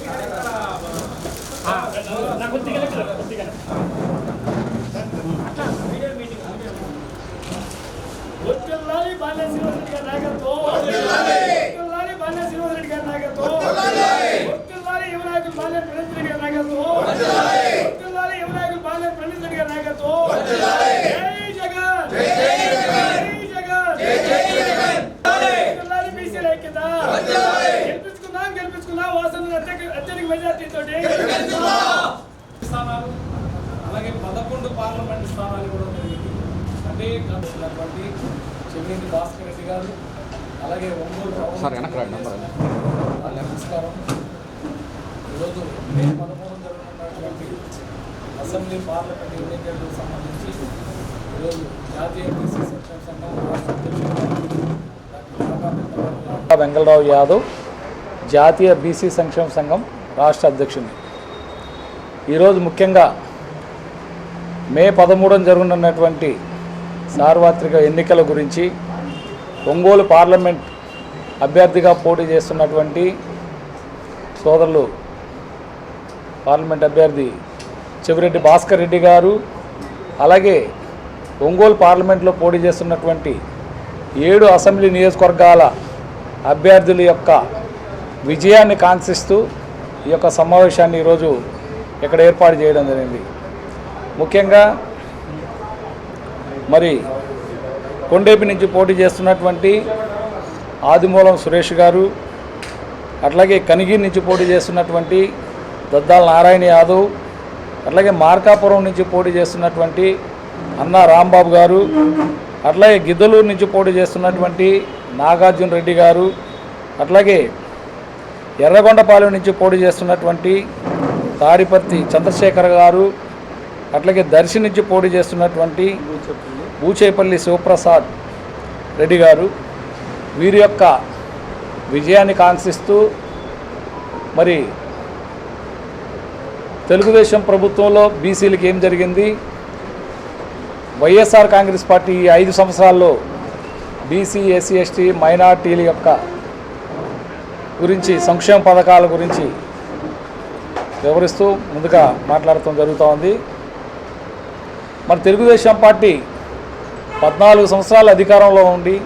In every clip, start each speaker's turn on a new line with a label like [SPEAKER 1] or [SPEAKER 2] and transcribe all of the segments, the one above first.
[SPEAKER 1] Thank you. కలిసినటువంటి చెవినేని భాస్కర్ రెడ్డి గారు అలాగే ఒంగోలు నమస్కారం. ఈరోజు మే పదమూడు జరుగుతున్నటువంటి అసెంబ్లీ పార్లమెంట్ ఎన్నికలకు సంబంధించి ఈరోజు జాతీయ బీసీ సంక్షేమ సంఘం రాష్ట్ర వెంగళరావు యాదవ్ జాతీయ బీసీ సంక్షేమ సంఘం రాష్ట్ర అధ్యక్షుడిని ఈరోజు ముఖ్యంగా మే పదమూడున జరగనున్నటువంటి సార్వత్రిక ఎన్నికల గురించి ఒంగోలు పార్లమెంట్ అభ్యర్థిగా పోటీ చేస్తున్నటువంటి సోదరులు పార్లమెంట్ అభ్యర్థి చెవిరెడ్డి భాస్కర్ రెడ్డి గారు అలాగే ఒంగోలు పార్లమెంట్లో పోటీ చేస్తున్నటువంటి ఏడు అసెంబ్లీ నియోజకవర్గాల అభ్యర్థుల యొక్క విజయాన్ని కాంక్షిస్తూ ఈ యొక్క సమావేశాన్ని ఈరోజు ఇక్కడ ఏర్పాటు చేయడం జరిగింది. ముఖ్యంగా మరి కొండేపి నుంచి పోటీ చేస్తున్నటువంటి ఆదిమూలం సురేష్ గారు అట్లాగే కనిగిరి నుంచి పోటీ చేస్తున్నటువంటి దద్దాల నారాయణ యాదవ్ అట్లాగే మార్కాపురం నుంచి పోటీ చేస్తున్నటువంటి అన్న రాంబాబు గారు అట్లాగే గిద్దలూరు నుంచి పోటీ చేస్తున్నటువంటి నాగార్జున రెడ్డి గారు అట్లాగే ఎర్రగొండపాలెం నుంచి పోటీ చేస్తున్నటువంటి తాడిపర్తి చంద్రశేఖర్ గారు అట్లాగే దర్శి నుంచి పోటీ చేస్తున్నటువంటి బూచేపల్లి శివప్రసాద్ రెడ్డి గారు వీరి యొక్క విజయాన్ని కాంక్షిస్తూ మరి తెలుగుదేశం ప్రభుత్వంలో బీసీలకు ఏం జరిగింది? వైఎస్ఆర్ కాంగ్రెస్ పార్టీ ఈ ఐదు సంవత్సరాల్లో బీసీ ఎస్సీ ఎస్టీ మైనార్టీల యొక్క గురించి సంక్షేమ పథకాల గురించి వివరిస్తూ ముందుగా మాట్లాడటం జరుగుతూ ఉంది మరి తెలుగుదేశం పార్టీ పద్నాలుగు సంవత్సరాలు అధికారంలో ఉండి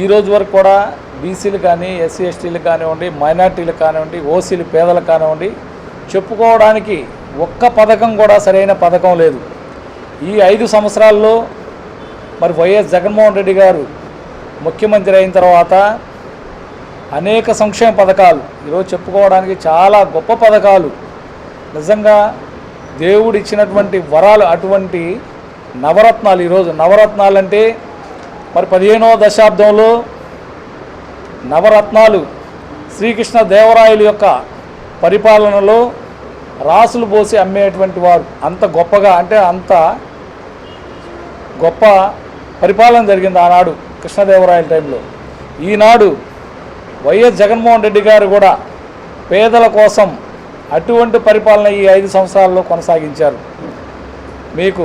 [SPEAKER 1] ఈ రోజు వరకు కూడా బీసీలు కానీ ఎస్సీ ఎస్టీలు కానివ్వండి మైనార్టీలు కానివ్వండి ఓసీలు పేదలు కానివ్వండి చెప్పుకోవడానికి ఒక్క పథకం కూడా సరైన పథకం లేదు. ఈ ఐదు సంవత్సరాల్లో మరి వైఎస్ జగన్మోహన్ రెడ్డి గారు ముఖ్యమంత్రి అయిన తర్వాత అనేక సంక్షేమ పథకాలు ఈరోజు చెప్పుకోవడానికి చాలా గొప్ప పథకాలు. నిజంగా దేవుడు ఇచ్చినటువంటి వరాలు అటువంటి నవరత్నాలు ఈరోజు. నవరత్నాలు అంటే మరి పదిహేనవ దశాబ్దంలో నవరత్నాలు శ్రీకృష్ణ దేవరాయల యొక్క పరిపాలనలో రాసులు పోసి అమ్మేటువంటి వారు. అంత గొప్పగా అంటే అంత గొప్ప పరిపాలన జరిగింది ఆనాడు కృష్ణదేవరాయల టైంలో. ఈనాడు వైఎస్ జగన్మోహన్ రెడ్డి గారు కూడా పేదల కోసం అటువంటి పరిపాలన ఈ ఐదు సంవత్సరాల్లో కొనసాగించారు. మీకు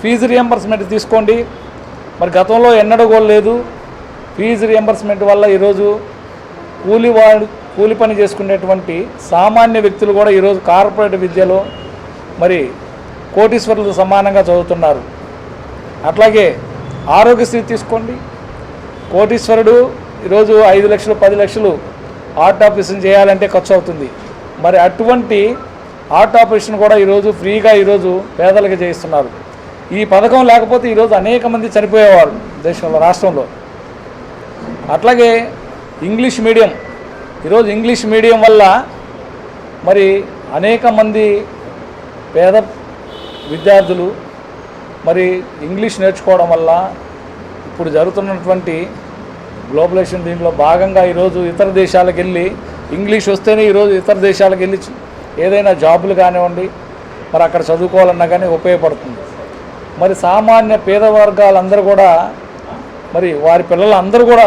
[SPEAKER 1] ఫీజు రియంబర్స్మెంట్ తీసుకోండి. మరి గతంలో ఎన్నడూ లేదు. ఫీజు రియంబర్స్మెంట్ వల్ల ఈరోజు కూలి వాడు కూలి పని చేసుకునేటువంటి సామాన్య వ్యక్తులు కూడా ఈరోజు కార్పొరేట్ విద్యలో మరి కోటీశ్వరులు సమానంగా చదువుతున్నారు. అట్లాగే ఆరోగ్యశ్రీ తీసుకోండి. కోటీశ్వరుడు ఈరోజు ఐదు లక్షలు పది లక్షలు ఆర్ట్ ఆపరేషన్ చేయాలంటే ఖర్చు అవుతుంది. మరి అటువంటి హార్ట్ ఆపరేషన్ కూడా ఈరోజు ఫ్రీగా ఈరోజు పేదలకు చేయిస్తున్నారు. ఈ పథకం లేకపోతే ఈరోజు అనేక మంది చనిపోయేవారు దేశంలో రాష్ట్రంలో. అట్లాగే ఇంగ్లీష్ మీడియం ఈరోజు ఇంగ్లీష్ మీడియం వల్ల మరి అనేక మంది పేద విద్యార్థులు మరి ఇంగ్లీష్ నేర్చుకోవడం వల్ల ఇప్పుడు జరుగుతున్నటువంటి గ్లోబలైజేషన్ దీంట్లో భాగంగా ఈరోజు ఇతర దేశాలకు వెళ్ళి ఇంగ్లీష్ వస్తేనే ఈరోజు ఇతర దేశాలకు వెళ్ళి ఏదైనా జాబులు కానివ్వండి మరి అక్కడ చదువుకోవాలన్నా కానీ ఉపయోగపడుతుంది. మరి సామాన్య పేద వర్గాలందరూ కూడా మరి వారి పిల్లలందరూ కూడా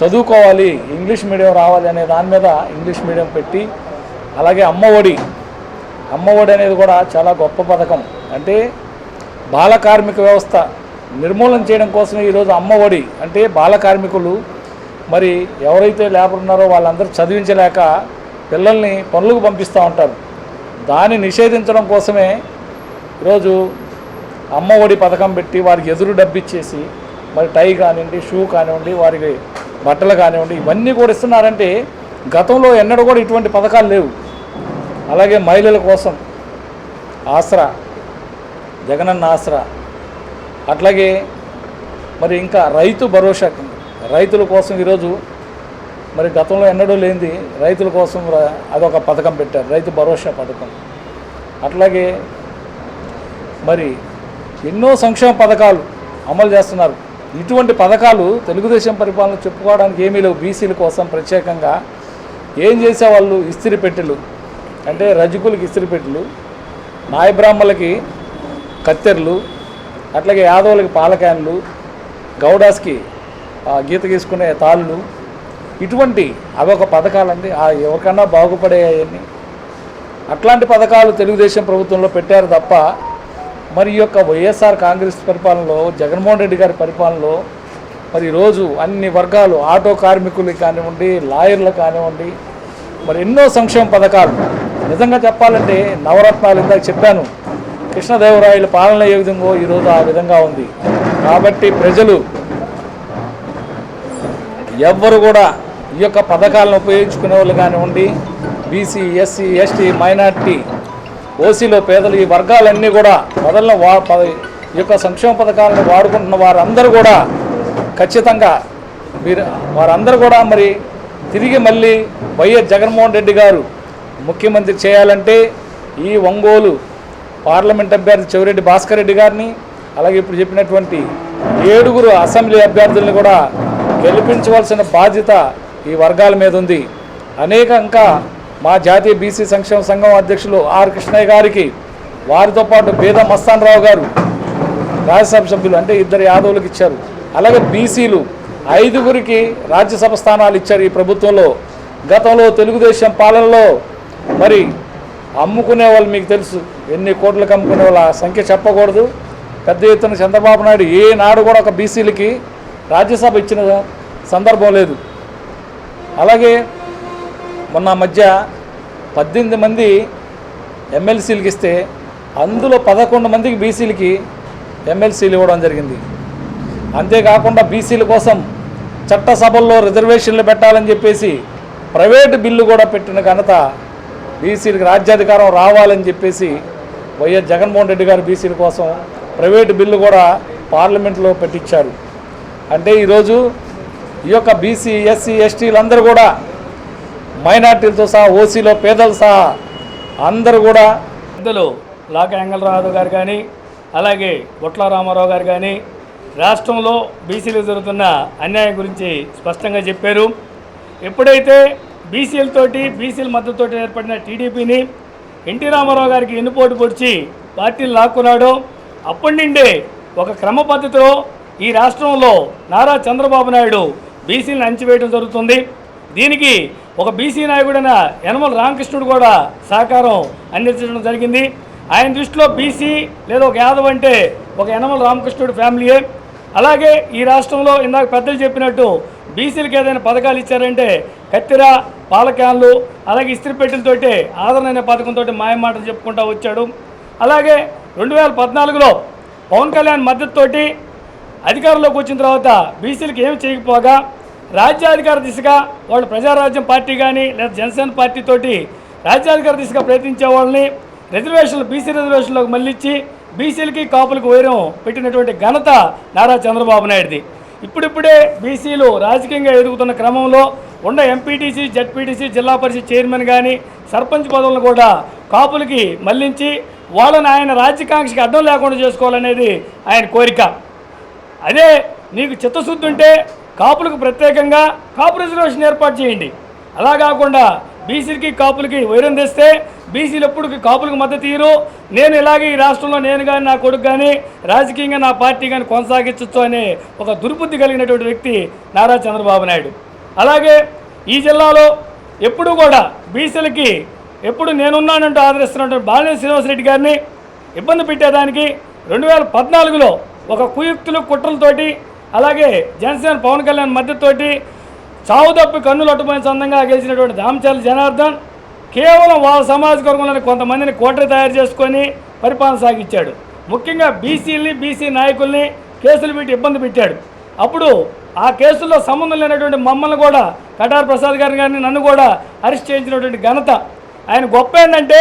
[SPEAKER 1] చదువుకోవాలి ఇంగ్లీష్ మీడియం రావాలి అనే దాని మీద ఇంగ్లీష్ మీడియం పెట్టి అలాగే అమ్మఒడి అమ్మఒడి అనేది కూడా చాలా గొప్ప పథకం. అంటే బాల కార్మిక వ్యవస్థ నిర్మూలన చేయడం కోసం ఈరోజు అమ్మఒడి అంటే బాల కార్మికులు మరి ఎవరైతే లేబర్ ఉన్నారో వాళ్ళందరూ చదివించలేక పిల్లల్ని పనులకు పంపిస్తూ ఉంటారు. దాన్ని నిషేధించడం కోసమే ఈరోజు అమ్మ ఒడి పథకం పెట్టి వారికి ఎదురు డబ్బిచ్చేసి మరి టై కానివ్వండి షూ కానివ్వండి వారికి బట్టలు కానివ్వండి ఇవన్నీ కూడా ఇస్తున్నారంటే గతంలో ఎన్నడూ కూడా ఇటువంటి పథకాలు లేవు. అలాగే మహిళల కోసం ఆసరా జగనన్న ఆసరా అట్లాగే మరి ఇంకా రైతు భరోసా కింద రైతుల కోసం ఈరోజు మరి గతంలో ఎన్నడూ లేనిది రైతుల కోసం అదొక పథకం పెట్టారు రైతు భరోసా పథకం. అట్లాగే మరి ఎన్నో సంక్షేమ పథకాలు అమలు చేస్తున్నారు. ఇటువంటి పథకాలు తెలుగుదేశం పరిపాలన చెప్పుకోవడానికి ఏమీ లేవు. బీసీల కోసం ప్రత్యేకంగా ఏం చేసేవాళ్ళు? ఇస్త్రీ పెట్టెలు. అంటే రజకులకి ఇస్త్రీ పెట్టెలు నాయబ్రాహ్మలకి కత్తెర్లు కత్తెరలు అట్లాగే యాదవులకి పాలకాయన్లు గౌడాస్కి గీత గీసుకునే తాళ్ళు ఇటువంటి అవొక పథకాలండి ఆ ఎవరికన్నా బాగుపడేయని. అట్లాంటి పథకాలు తెలుగుదేశం ప్రభుత్వంలో పెట్టారు తప్ప మరి ఈ యొక్క వైఎస్ఆర్ కాంగ్రెస్ పరిపాలనలో జగన్మోహన్ రెడ్డి గారి పరిపాలనలో మరి ఈరోజు అన్ని వర్గాలు ఆటో కార్మికులు కానివ్వండి లాయర్లు కానివ్వండి మరి ఎన్నో సంక్షేమ పథకాలు. నిజంగా చెప్పాలంటే నవరత్నాలు ఇందాక చెప్పాను. కృష్ణదేవరాయల పాలన ఏ విధంగా ఈరోజు ఆ విధంగా ఉంది. కాబట్టి ప్రజలు ఎవ్వరు కూడా ఈ యొక్క పథకాలను ఉపయోగించుకునే వాళ్ళు కానివ్వండి బీసీ ఎస్సీ ఎస్టీ మైనార్టీ ఓసీలో పేదలు ఈ వర్గాలన్నీ కూడా మొదలైన వా ఈ యొక్క సంక్షేమ పథకాలను వాడుకుంటున్న వారందరూ కూడా ఖచ్చితంగా మీరు వారందరూ కూడా మరి తిరిగి మళ్ళీ వైఎస్ జగన్మోహన్ రెడ్డి గారు ముఖ్యమంత్రి చేయాలంటే ఈ ఒంగోలు పార్లమెంట్ అభ్యర్థి చెవిరెడ్డి భాస్కర్ రెడ్డి గారిని అలాగే ఇప్పుడు చెప్పినటువంటి ఏడుగురు అసెంబ్లీ అభ్యర్థుల్ని కూడా గెలిపించవలసిన బాధ్యత ఈ వర్గాల మీద ఉంది. అనేక ఇంకా మా జాతీయ బీసీ సంక్షేమ సంఘం అధ్యక్షులు ఆర్ కృష్ణయ్య గారికి వారితో పాటు బేద మస్తాన్ రావు గారు రాజ్యసభ సభ్యులు అంటే ఇద్దరు యాదవులకు ఇచ్చారు. అలాగే బీసీలు ఐదుగురికి రాజ్యసభ స్థానాలు ఇచ్చారు ఈ ప్రభుత్వంలో. గతంలో తెలుగుదేశం పాలనలో మరి అమ్ముకునే వాళ్ళు మీకు తెలుసు ఎన్ని కోట్లకు అమ్ముకునే వాళ్ళ సంఖ్య చెప్పకూడదు. పెద్ద ఎత్తున చంద్రబాబు నాయుడు ఏ నాడు కూడా ఒక బీసీలకి రాజ్యసభ ఇచ్చిన సందర్భం లేదు. అలాగే మొన్న మధ్య పద్దెనిమిది మంది ఎమ్మెల్సీలకి ఇస్తే అందులో పదకొండు మందికి బీసీలకి ఎమ్మెల్సీలు ఇవ్వడం జరిగింది. అంతేకాకుండా బీసీల కోసం చట్టసభల్లో రిజర్వేషన్లు పెట్టాలని చెప్పేసి ప్రైవేటు బిల్లు కూడా పెట్టిన ఘనత బీసీలకు రాజ్యాధికారం రావాలని చెప్పేసి వైఎస్ జగన్మోహన్ రెడ్డి గారు బీసీల కోసం ప్రైవేటు బిల్లు కూడా పార్లమెంట్లో పెట్టించారు. అంటే ఈరోజు ఈ యొక్క బీసీ ఎస్సీ ఎస్టీలందరూ కూడా మైనార్టీలతో సహా ఓసీలో పేదలు సహా అందరూ కూడా
[SPEAKER 2] పెద్దలు లాక వెంగళరావు గారు కానీ అలాగే బొట్ల రామారావు గారు కానీ రాష్ట్రంలో బీసీలకు జరుగుతున్న అన్యాయం గురించి స్పష్టంగా చెప్పారు. ఎప్పుడైతే బీసీలతోటి బీసీల మద్దతుతోటి ఏర్పడిన టీడీపీని ఎన్టీ రామారావు గారికి ఎన్నుపోటు పొడిచి పార్టీలు లాక్కున్నాడో అప్పటి నుండే ఒక క్రమ పద్ధతిలో ఈ రాష్ట్రంలో నారా చంద్రబాబు నాయుడు బీసీలను అణచివేయడం జరుగుతుంది. దీనికి ఒక బీసీ నాయకుడైన యనమల రామకృష్ణుడు కూడా సహకారం అందించడం జరిగింది. ఆయన దృష్టిలో బీసీ లేదా ఒక యాదవ్ అంటే ఒక యనమల రామకృష్ణుడు ఫ్యామిలీయే. అలాగే ఈ రాష్ట్రంలో ఇందాక పెద్దలు చెప్పినట్టు బీసీలకు ఏదైనా పథకాలు ఇచ్చారంటే కత్తిర పాలక్యాన్లు అలాగే ఇస్త్రీ పెట్టెలతోటి ఆదరణ అనే పథకంతో మాయమాటలు చెప్పుకుంటూ వచ్చాడు. అలాగే రెండు వేల పద్నాలుగులో పవన్ కళ్యాణ్ మద్దతుతోటి అధికారంలోకి వచ్చిన తర్వాత బీసీలకు ఏమి చేయకపోగా రాజ్యాధికార దిశగా వాళ్ళు ప్రజారాజ్యం పార్టీ కానీ లేదా జనసేన పార్టీ తోటి రాజ్యాధికార దిశగా ప్రయత్నించే వాళ్ళని రిజర్వేషన్లు బీసీ రిజర్వేషన్లకు మళ్ళించి బీసీలకి కాపులకు వైరం పెట్టినటువంటి ఘనత నారా చంద్రబాబు నాయుడుది. ఇప్పుడిప్పుడే బీసీలు రాజకీయంగా ఎదుగుతున్న క్రమంలో ఉన్న ఎంపీటీసీ జడ్పీటీసీ జిల్లా పరిషత్ చైర్మన్ కానీ సర్పంచ్ పదవులను కూడా కాపులకి మళ్ళించి వాళ్ళని ఆయన రాజ్యకాంక్షకి అడ్డం లేకుండా చేసుకోవాలనేది ఆయన కోరిక. అదే నీకు చిత్తశుద్ధి ఉంటే కాపులకు ప్రత్యేకంగా కాపు రిజర్వేషన్ ఏర్పాటు చేయండి. అలా కాకుండా బీసీలకి కాపులకి వైరం తెస్తే బీసీలు ఎప్పుడు కాపులకు మద్దతు ఇయ్యరు. నేను ఇలాగే ఈ రాష్ట్రంలో నేను కానీ నా కొడుకు కానీ రాజకీయంగా నా పార్టీ కానీ కొనసాగించవచ్చు అనే ఒక దుర్బుద్ధి కలిగినటువంటి వ్యక్తి నారా చంద్రబాబు నాయుడు. అలాగే ఈ జిల్లాలో ఎప్పుడు కూడా బీసీలకి ఎప్పుడు నేనున్నానంటూ ఆదరిస్తున్నటువంటి బాలినేని శ్రీనివాసరెడ్డి గారిని ఇబ్బంది పెట్టేదానికి రెండు వేల పద్నాలుగులో ఒక కుయుక్తులు కుట్రలతోటి అలాగే జనసేన పవన్ కళ్యాణ్ మద్దతుతోటి చావు తప్పి కన్నులు అట్టుపోయిన సందంగా గెలిచినటువంటి దామచర్ల జనార్దన్ కేవలం వాళ్ళ సమాజ వర్గంలోని కొంతమందిని కోటరి తయారు చేసుకొని పరిపాలన సాగించాడు. ముఖ్యంగా బీసీల్ని బీసీ నాయకుల్ని కేసులు పెట్టి ఇబ్బంది పెట్టాడు. అప్పుడు ఆ కేసుల్లో సంబంధం లేనటువంటి మమ్మల్ని కూడా కటార్ ప్రసాద్ గారిని నన్ను కూడా అరెస్ట్ చేయించినటువంటి ఘనత. ఆయన గొప్ప ఏంటంటే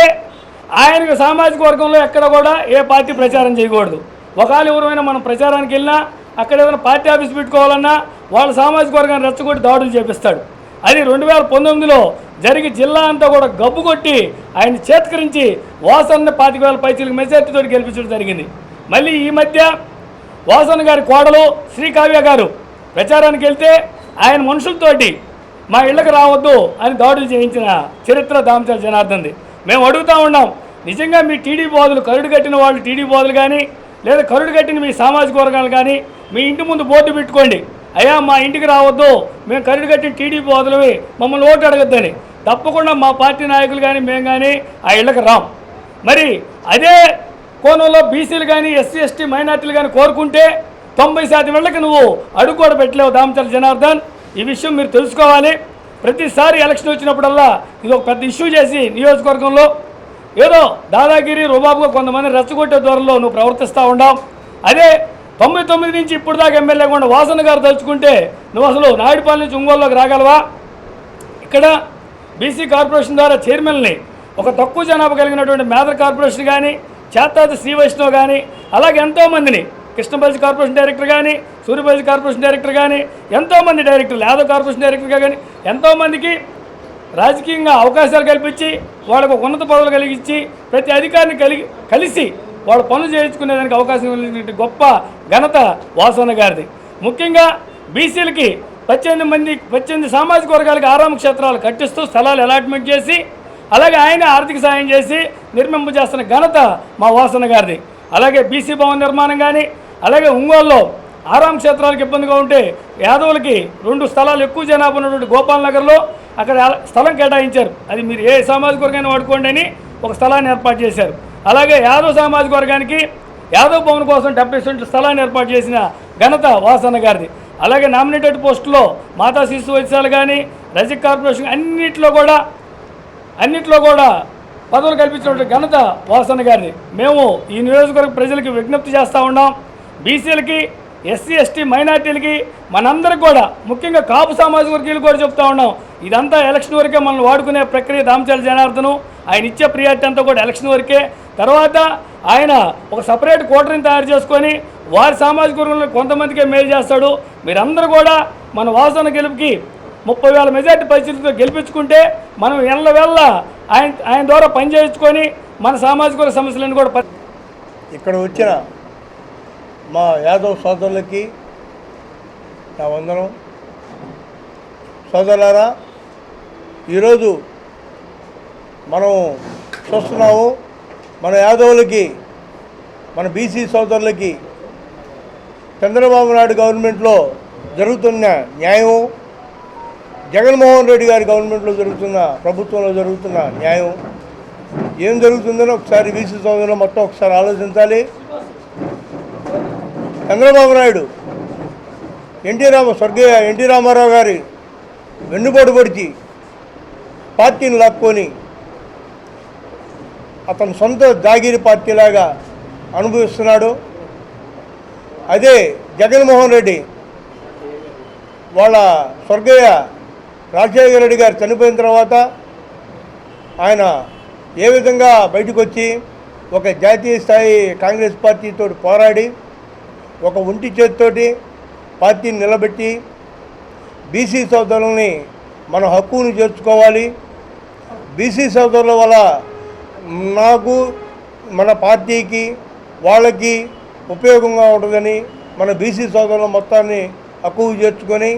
[SPEAKER 2] ఆయనకు సామాజిక వర్గంలో ఎక్కడ కూడా ఏ పార్టీ ప్రచారం చేయకూడదు. ఒకవేళ ఎవరైనా మనం ప్రచారానికి వెళ్ళినా అక్కడ ఏదైనా పార్టీ ఆఫీస్ పెట్టుకోవాలన్నా వాళ్ళ సామాజిక వర్గాన్ని రెచ్చగొట్టి దాడులు చేపిస్తాడు. అది రెండు వేల పంతొమ్మిదిలో జరిగి జిల్లా అంతా కూడా గబ్బు కొట్టి ఆయన చేత్కరించి వాసన్న పాతిక వేల పైచీలకు మెజార్టీతో గెలిపించడం జరిగింది. మళ్ళీ ఈ మధ్య వాసన్న గారి కోడలు శ్రీకావ్య గారు ప్రచారానికి వెళ్తే ఆయన మనుషులతోటి మా ఇళ్ళకి రావద్దు అని దాడులు చేయించిన చరిత్ర దామచల జనార్దన్ది. మేము అడుగుతా ఉన్నాం నిజంగా మీ టీడీ బోధులు కరుడు కట్టిన వాళ్ళు టీడీ బోధులు కానీ లేదా కరుడు కట్టిన మీ సామాజిక వర్గాలు కానీ మీ ఇంటి ముందు బోర్డు పెట్టుకోండి. అయ్యా మా ఇంటికి రావద్దు. మేము కరుడు కట్టిన టీడీపీ బోధులవి మమ్మల్ని ఓటు అడగద్దని తప్పకుండా మా పార్టీ నాయకులు కానీ మేము కానీ ఆ ఇళ్ళకి రాం. మరి అదే కోణంలో బీసీలు కానీ ఎస్సీ ఎస్టీ మైనార్టీలు కానీ కోరుకుంటే తొంభై శాతం వెళ్ళకి నువ్వు అడుగు కూడా పెట్టలేవు దామచల జనార్దన్. ఈ విషయం మీరు తెలుసుకోవాలి. ప్రతిసారి ఎలక్షన్ వచ్చినప్పుడల్లా ఇది ఒక పెద్ద ఇష్యూ చేసి నియోజకవర్గంలో ఏదో దాదాగిరి రుబాబుగా కొంతమంది రెచ్చగొట్టే దూరంలో నువ్వు ప్రవర్తిస్తూ ఉండవు. అదే తొంభై తొమ్మిది నుంచి ఇప్పుడు దాకా ఎమ్మెల్యే కూడా వాసన గారు తలుచుకుంటే నువ్వు అసలు నాయుడుపాలెం నుంచి ఒంగోలులోకి రాగలవా? ఇక్కడ బీసీ కార్పొరేషన్ ద్వారా చైర్మన్ని ఒక తక్కువ జనాభా కలిగినటువంటి మేదర్ కార్పొరేషన్ కానీ చేతాది శ్రీ వైష్ణవ్ కానీ అలాగే ఎంతోమందిని కృష్ణపల్లి కార్పొరేషన్ డైరెక్టర్ కానీ సూర్యపల్లి కార్పొరేషన్ డైరెక్టర్ కానీ ఎంతోమంది డైరెక్టర్లు యాదవ్ కార్పొరేషన్ డైరెక్టర్గా కానీ ఎంతోమందికి రాజకీయంగా అవకాశాలు కల్పించి వాళ్ళకు ఒక ఉన్నత పదవులు కలిగించి ప్రతి అధికారిని కలిగి కలిసి వాళ్ళ పనులు చేయించుకునేదానికి అవకాశం కలిగినటువంటి గొప్ప ఘనత వాసన్న గారిది. ముఖ్యంగా బీసీలకి పద్దెనిమిది మంది పద్దెనిమిది సామాజిక వర్గాలకు ఆరామ క్షేత్రాలు కట్టిస్తూ స్థలాలు అలాట్మెంట్ చేసి అలాగే ఆయన ఆర్థిక సాయం చేసి నిర్మింప చేస్తున్న ఘనత మా వాసన గారిది. అలాగే బీసీ భవన్ నిర్మాణం కానీ అలాగే ఒంగోలులో ఆరాం క్షేత్రాలకు ఇబ్బందిగా ఉంటే యాదవులకి రెండు స్థలాలు ఎక్కువ జనాభా ఉన్నటువంటి గోపాల్ నగర్లో అక్కడ స్థలం కేటాయించారు. అది మీరు ఏ సామాజిక వర్గాన్ని వాడుకోండి అని ఒక స్థలాన్ని ఏర్పాటు చేశారు. అలాగే యాదవ్ సామాజిక వర్గానికి యాదవ్ భవన్ కోసం డెబ్బై సెంట్ల స్థలాన్ని ఏర్పాటు చేసిన ఘనత వాసన్న గారిది. అలాగే నామినేటెడ్ పోస్టులో మాతా శిశు వైద్యశాల కానీ రజిక్ కార్పొరేషన్ అన్నింటిలో కూడా అన్నిట్లో కూడా పదవులు కల్పించినటువంటి ఘనత వాసన్న గారిది. మేము ఈ నియోజకవర్గ ప్రజలకి విజ్ఞప్తి చేస్తూ ఉన్నాం. బీసీలకి ఎస్సీ ఎస్టీ మైనార్టీలకి మనందరికి కూడా ముఖ్యంగా కాపు సామాజిక వర్గీయులు కూడా చెప్తా ఉన్నాం. ఇదంతా ఎలక్షన్ వరకే మనం వాడుకునే ప్రక్రియ దామచాల జనార్దను. ఆయన ఇచ్చే ప్రియారిటీ అంతా కూడా ఎలక్షన్ వరకే. తర్వాత ఆయన ఒక సపరేట్ కోటరీని తయారు చేసుకొని వారి సామాజిక వర్గంలో కొంతమందికే మేలు చేస్తాడు. మీరందరూ కూడా మన వాసన గెలుపుకి ముప్పై వేల మెజార్టీ పరిస్థితులతో గెలిపించుకుంటే మనం ఎల్ల వేళ ఆయన ఆయన ద్వారా పనిచేయించుకొని మన సామాజిక వర్గ సమస్యలను కూడా
[SPEAKER 3] ఇక్కడ వచ్చిన మా యాదవ్ సోదరులకి నా వందనం. సోదరులారా ఈరోజు మనం చూస్తున్నాము మన యాదవులకి మన బీసీ సోదరులకి చంద్రబాబు నాయుడు గవర్నమెంట్లో జరుగుతున్న న్యాయం జగన్మోహన్ రెడ్డి గారి గవర్నమెంట్లో జరుగుతున్న ప్రభుత్వంలో జరుగుతున్న న్యాయం ఏం జరుగుతుందని ఒకసారి బీసీ సోదరులు మొత్తం ఒకసారి ఆలోచించాలి. చంద్రబాబు నాయుడు ఎన్టీ రామ స్వర్గీయ ఎన్టీ రామారావు గారి వెన్నుపోటు పొడిచి పార్టీని లాక్కొని అతను సొంత జాగిరి పార్టీలాగా అనుభవిస్తున్నాడు. అదే జగన్మోహన్ రెడ్డి వాళ్ళ స్వర్గీయ రాజశేఖర రెడ్డి గారు చనిపోయిన తర్వాత ఆయన ఏ విధంగా బయటకు వచ్చి ఒక జాతీయ స్థాయి కాంగ్రెస్ పార్టీతో పోరాడి ఒక ఒంటి చేతితోటి పార్టీని నిలబెట్టి బీసీ సోదరుల్ని మన హక్కును చేర్చుకోవాలి. బీసీ సోదరుల వల్ల నాకు మన పార్టీకి వాళ్ళకి ఉపయోగంగా ఉంటుందని మన బీసీ సోదరుల మొత్తాన్ని హక్కు చేర్చుకొని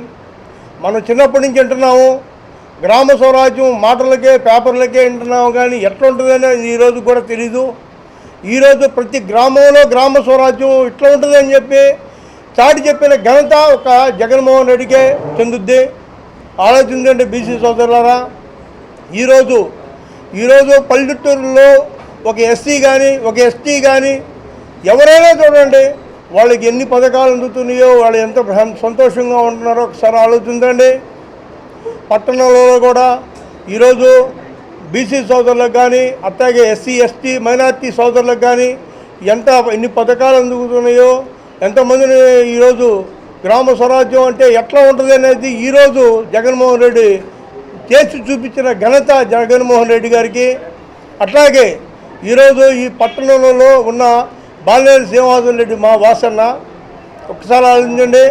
[SPEAKER 3] మనం చిన్నప్పటి నుంచి వింటున్నాము గ్రామ స్వరాజ్యం మాటలకే పేపర్లకే వింటున్నాము కానీ ఎట్లా ఉంటుందని ఈరోజు కూడా తెలీదు. ఈరోజు ప్రతి గ్రామంలో గ్రామ స్వరాజ్యం ఇట్లా ఉంటుందని చెప్పి చాటి చెప్పిన ఘనత ఒక జగన్మోహన్ రెడ్డికే చెందుద్ది. ఆలోచించండి బీసీ సోదరులారా ఈరోజు ఈరోజు పల్లెటూరులో ఒక ఎస్సీ కానీ ఒక ఎస్టీ కానీ ఎవరైనా చూడండి వాళ్ళకి ఎన్ని పథకాలు అందుతున్నాయో వాళ్ళు ఎంత సంతోషంగా ఉంటున్నారో ఒకసారి ఆలోచించండి. పట్టణంలో కూడా ఈరోజు బీసీ సోదరులకు కానీ అట్లాగే ఎస్సీ ఎస్టీ మైనార్టీ సోదరులకు కానీ ఎంత ఎన్ని పథకాలు అందుకుతున్నాయో ఎంతమందిని ఈరోజు గ్రామ స్వరాజ్యం అంటే ఎట్లా ఉంటుంది అనేది ఈరోజు జగన్మోహన్ రెడ్డి చేసి చూపించిన ఘనత జగన్మోహన్ రెడ్డి గారికి. అట్లాగే ఈరోజు ఈ పట్టణంలో ఉన్న బాలినేని శ్రీనివాసన్ రెడ్డి మా వాసన్న ఒకసారి ఆలోచించండి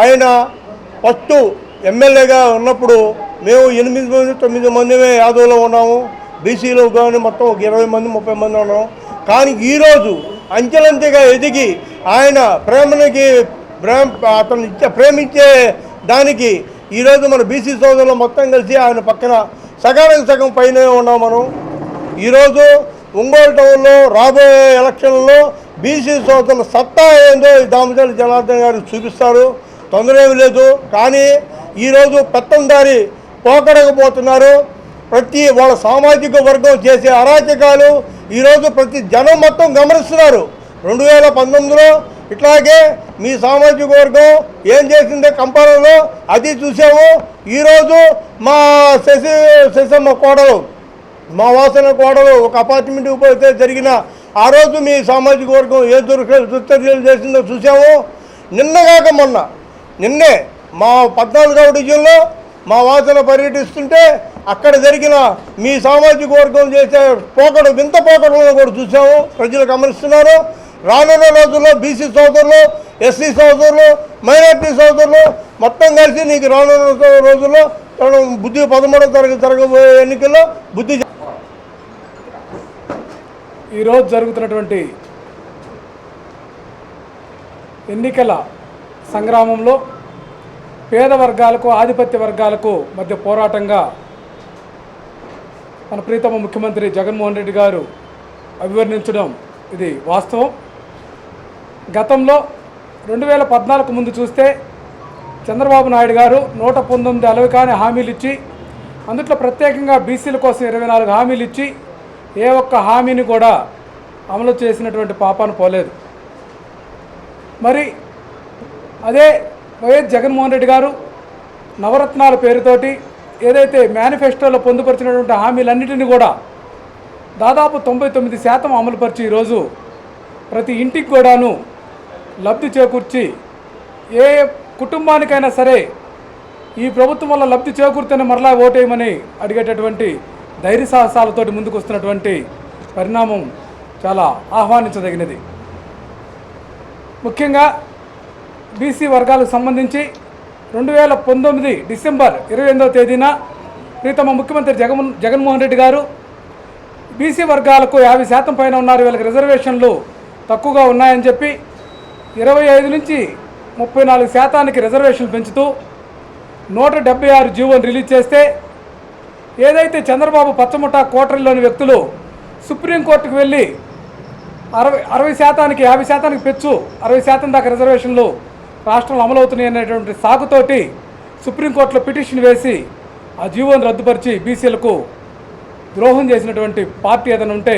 [SPEAKER 3] ఆయన ఫస్ట్ ఎమ్మెల్యేగా ఉన్నప్పుడు మేము ఎనిమిది మంది తొమ్మిది మందిమే యాదవ్లో ఉన్నాము. బీసీలో కానీ మొత్తం ఒక ఇరవై మంది ముప్పై మంది ఉన్నాం కానీ ఈరోజు అంచెలంచెగా ఎదిగి ఆయన ప్రేమనికి ప్రేమ అతను ఇచ్చే ప్రేమించే దానికి ఈరోజు మన బీసీ సోదరులు మొత్తం కలిసి ఆయన పక్కన సగానికి సగం పైనే ఉన్నాం మనం. ఈరోజు ఒంగోలు టౌన్లో రాబోయే ఎలక్షన్లో బీసీ సోదరుల సత్తా ఏందో ఈ జనార్దన్ గారు చూపిస్తారు. తొందర ఏమి లేదు. కానీ ఈరోజు పెత్తందారి పోకడకపోతున్నారు. ప్రతి వాళ్ళ సామాజిక వర్గం చేసే అరాచకాలు ఈరోజు ప్రతి జనం మొత్తం గమనిస్తున్నారు. రెండు వేల పంతొమ్మిదిలో ఇట్లాగే మీ సామాజిక వర్గం ఏం చేసిందే కంపాలలో అది చూసాము. ఈరోజు మా శశి శశమ్మ కోడలు మా వాసన కోడలు ఒక అపార్ట్మెంట్కి పోతే జరిగిన ఆ రోజు మీ సామాజిక వర్గం ఏ దుర్గ దుర్చర్యలు చేసిందో చూసాము. నిన్నగాక మొన్న నిన్నే మా పద్నాలుగవ డివిజన్లో మా వాసన పర్యటిస్తుంటే అక్కడ జరిగిన మీ సామాజిక వర్గం చేసే పోకడు వింత పోకడలను కూడా చూసాము ప్రజలు గమనిస్తున్నారు. రానున్న రోజుల్లో బీసీ సోదరులు ఎస్సీ సోదరులు మైనార్టీ సోదరులు మొత్తం కలిసి నీకు రానున్న రోజుల్లో బుద్ధి పదమూడవ తరగతి జరగబోయే ఎన్నికల్లో బుద్ధి
[SPEAKER 4] ఈరోజు జరుగుతున్నటువంటి ఎన్నికల సంగ్రామంలో పేద వర్గాలకు ఆధిపత్య వర్గాలకు మధ్య పోరాటంగా మన ప్రీతమ ముఖ్యమంత్రి జగన్మోహన్ రెడ్డి గారు అభివర్ణించడం ఇది వాస్తవం. గతంలో రెండు వేల పద్నాలుగు ముందు చూస్తే చంద్రబాబు నాయుడు గారు నూట పంతొమ్మిది అలవి కాని హామీలు ఇచ్చి అందుట్లో ప్రత్యేకంగా బీసీల కోసం ఇరవై నాలుగు హామీలు ఇచ్చి ఏ ఒక్క హామీని కూడా అమలు చేసినటువంటి పాపాను పోలేదు. మరి అదే వైఎస్ జగన్మోహన్ రెడ్డి గారు నవరత్నాల పేరుతోటి ఏదైతే మేనిఫెస్టోలో పొందుపరిచినటువంటి హామీలన్నింటినీ కూడా దాదాపు తొంభై తొమ్మిది శాతం అమలుపరిచి ఈరోజు ప్రతి ఇంటికి కూడాను లబ్ధి చేకూర్చి ఏ కుటుంబానికైనా సరే ఈ ప్రభుత్వం వల్ల లబ్ధి చేకూరితేనే మరలా ఓటేయమని అడిగేటటువంటి ధైర్య సాహసాలతోటి ముందుకు వస్తున్నటువంటి పరిణామం చాలా ఆహ్వానించదగినది. ముఖ్యంగా బీసీ వర్గాలకు సంబంధించి రెండు వేల పంతొమ్మిది డిసెంబర్ ఇరవై ఎనిమిదవ తేదీన ప్రీతమ ముఖ్యమంత్రి జగన్ జగన్మోహన్ రెడ్డి గారు బీసీ వర్గాలకు యాభై శాతం పైన ఉన్నారు. వీళ్ళకి రిజర్వేషన్లు తక్కువగా ఉన్నాయని చెప్పి ఇరవై ఐదు నుంచి ముప్పై నాలుగు శాతానికి రిజర్వేషన్లు పెంచుతూ నూట డెబ్బై ఆరు జీవోని రిలీజ్ చేస్తే ఏదైతే చంద్రబాబు పచ్చముఠా కోటరీలోని వ్యక్తులు సుప్రీంకోర్టుకు వెళ్ళి అరవై అరవై శాతానికి యాభై శాతానికి పెంచు అరవై శాతం దాకా రిజర్వేషన్లు రాష్ట్రంలో అమలవుతున్నాయి అనేటువంటి సాగుతోటి సుప్రీంకోర్టులో పిటిషన్ వేసి ఆ జీవోను రద్దుపరిచి బీసీలకు ద్రోహం చేసినటువంటి పార్టీ ఏదైనా ఉంటే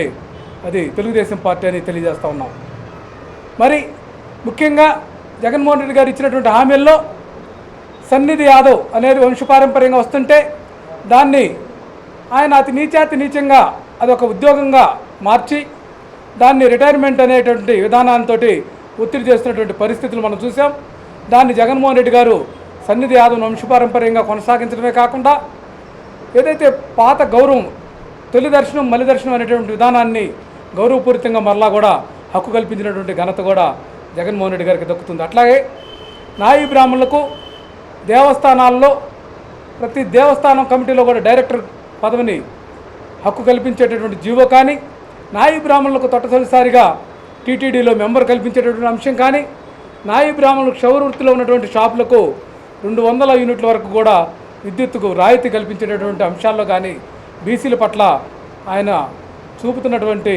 [SPEAKER 4] అది తెలుగుదేశం పార్టీ అని తెలియజేస్తూ ఉన్నాం. మరి ముఖ్యంగా జగన్మోహన్ రెడ్డి గారు ఇచ్చినటువంటి హామీల్లో సన్నిధి యాదవ్ అనేది వంశపారంపర్యంగా వస్తుంటే దాన్ని ఆయన అతి నీచాతి నీచంగా అది ఒక ఉద్యోగంగా మార్చి దాన్ని రిటైర్మెంట్ అనేటువంటి విధానంతో ఒత్తిడి చేస్తున్నటువంటి పరిస్థితులు మనం చూసాం. దాన్ని జగన్మోహన్ రెడ్డి గారు సన్నిధి యాదవ్ వంశపారంపర్యంగా కొనసాగించడమే కాకుండా ఏదైతే పాత గౌరవం తొలి దర్శనం మలి దర్శనం అనేటువంటి విధానాన్ని గౌరవపూరితంగా మరలా కూడా హక్కు కల్పించినటువంటి ఘనత కూడా జగన్మోహన్ రెడ్డి గారికి దక్కుతుంది. అట్లాగే నాయి బ్రాహ్మణులకు దేవస్థానాల్లో ప్రతి దేవస్థానం కమిటీలో కూడా డైరెక్టర్ పదవిని హక్కు కల్పించేటటువంటి జీవో కానీ నాయి బ్రాహ్మణులకు తొట్టసరిసారిగా టీటీడీలో మెంబర్ కల్పించేటటువంటి అంశం కానీ నాయి బ్రాహ్మణులు క్షౌర వృత్తిలో ఉన్నటువంటి షాపులకు రెండు వందల యూనిట్ల వరకు కూడా విద్యుత్తుకు రాయితీ కల్పించేటటువంటి అంశాల్లో కానీ బీసీల పట్ల ఆయన చూపుతున్నటువంటి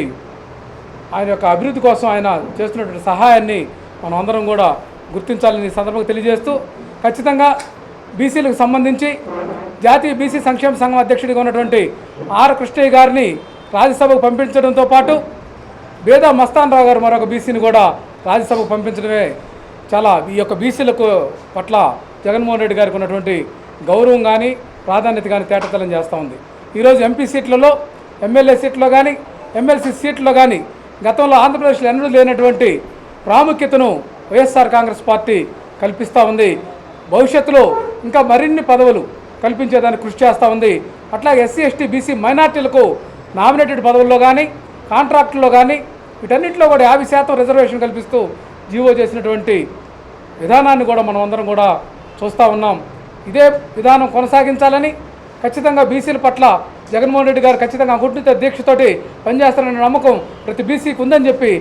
[SPEAKER 4] ఆయన యొక్క అభివృద్ధి కోసం ఆయన చేస్తున్నటువంటి సహాయాన్ని మనం అందరం కూడా గుర్తించాలని సందర్భంగా తెలియజేస్తూ ఖచ్చితంగా బీసీలకు సంబంధించి జాతీయ బీసీ సంక్షేమ సంఘం అధ్యక్షుడిగా ఉన్నటువంటి ఆర్ కృష్ణయ్య గారిని రాజ్యసభకు పంపించడంతో పాటు బేదా మస్తాన్ రావు గారు మరొక బీసీని కూడా రాజ్యసభకు పంపించడమే చాలా ఈ యొక్క బీసీలకు పట్ల జగన్మోహన్ రెడ్డి గారికి ఉన్నటువంటి గౌరవం కానీ ప్రాధాన్యత కానీ తేటతలం చేస్తూ ఉంది. ఈరోజు ఎంపీ సీట్లలో ఎమ్మెల్యే సీట్లో కానీ ఎమ్మెల్సీ సీట్లో కానీ గతంలో ఆంధ్రప్రదేశ్లో ఎన్నడూ లేనటువంటి ప్రాముఖ్యతను వైఎస్ఆర్ కాంగ్రెస్ పార్టీ కల్పిస్తూ ఉంది. భవిష్యత్తులో ఇంకా మరిన్ని పదవులు కల్పించేదానికి కృషి చేస్తూ ఉంది. అట్లాగే ఎస్సీ ఎస్టీ బీసీ మైనార్టీలకు నామినేటెడ్ పదవుల్లో కానీ కాంట్రాక్టుల్లో కానీ వీటన్నింటిలో కూడా యాభై శాతం రిజర్వేషన్ కల్పిస్తూ జీవో చేసినటువంటి విధానాన్ని కూడా మనం అందరం కూడా చూస్తూ ఉన్నాం. ఇదే విధానం కొనసాగించాలని ఖచ్చితంగా బీసీల పట్ల జగన్మోహన్ రెడ్డి గారు ఖచ్చితంగా గుడ్డిత దీక్షతోటి పనిచేస్తారనే నమ్మకం ప్రతి బీసీకి ఉందని చెప్పి